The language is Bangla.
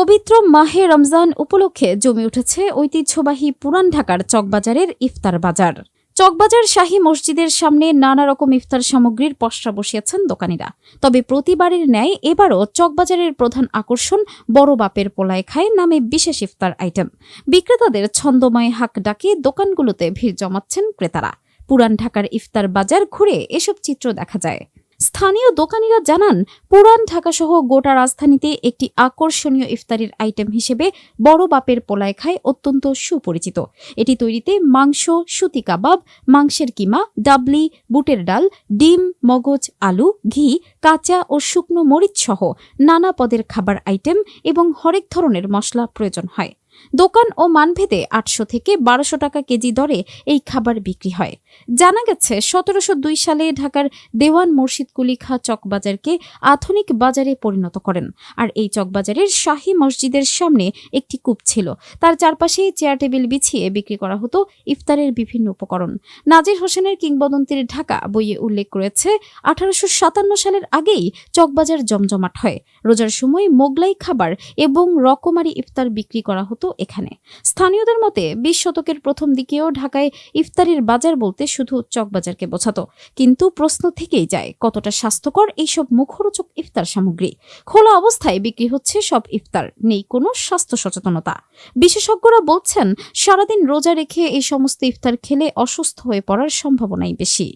পবিত্র মাহে রমজান উপলক্ষে জমে উঠেছে ঐতিহ্যবাহী পুরান ঢাকার চকবাজারের ইফতার বাজার। চকবাজার শাহী মসজিদের সামনে নানা রকম ইফতার সামগ্রীর পসরা বসিয়েছেন দোকানিরা। তবে প্রতিবারের ন্যায় এবারও চকবাজারের প্রধান আকর্ষণ বড় বাপের পোলায় খায় নামে বিশেষ ইফতার আইটেম। বিক্রেতাদের ছন্দময় হাক ডাকে দোকানগুলোতে ভিড় জমাচ্ছেন ক্রেতারা। পুরান ঢাকার ইফতার বাজার ঘুরে এসব চিত্র দেখা যায়। স্থানীয় দোকানিরা জানান, পুরান ঢাকাসহ গোটা রাজধানীতে একটি আকর্ষণীয় ইফতারির আইটেম হিসেবে বড় বাপের পোলায় খায় অত্যন্ত সুপরিচিত। এটি তৈরিতে মাংস, সুতি কাবাব, মাংসের কিমা, ডাবলি, বুটের ডাল, ডিম, মগজ, আলু, ঘি, কাঁচা ও শুকনো মরিচ সহ নানা পদের খাবার আইটেম এবং হরেক ধরনের মশলা প্রয়োজন হয়। দোকান ও মানভেদে আটশো থেকে বারোশো টাকা কেজি দরে এই খাবার বিক্রি হয়। জানা গেছে, সতেরোশো দুই সালে ঢাকার দেওয়ান মুর্শিদ কুলিখা চকবাজারকে আধুনিক বাজারে পরিণত করেন আর এই চকবাজারের শাহী মসজিদের সামনে একটি কূপ ছিল। তার চারপাশে চেয়ার টেবিল বিছিয়ে বিক্রি করা হতো ইফতারের বিভিন্ন উপকরণ। নাজির হোসেনের কিংবদন্তির ঢাকা বইয়ে উল্লেখ করেছে আঠারোশো সালের আগেই চকবাজার জমজমাট হয়। রোজার সময় মোগলাই খাবার এবং রকমারি ইফতার বিক্রি করা হতো এখানে। স্থানীয়দের মতে বিশ শতকের প্রথম দিকেও ঢাকায় ইফতারির বাজার বলতে শুধু চকবাজারকে বোঝাতো। কিন্তু প্রশ্ন থেকেই যায়, কতটা স্বাস্থ্যকর এইসব মুখরোচক ইফতার সামগ্রী? খোলা অবস্থায় বিক্রি হচ্ছে সব ইফতার, নেই কোনো স্বাস্থ্য সচেতনতা। বিশেষজ্ঞরা বলছেন, সারাদিন রোজা রেখে এই সমস্ত ইফতার খেলে অসুস্থ হয়ে পড়ার সম্ভাবনাই বেশি।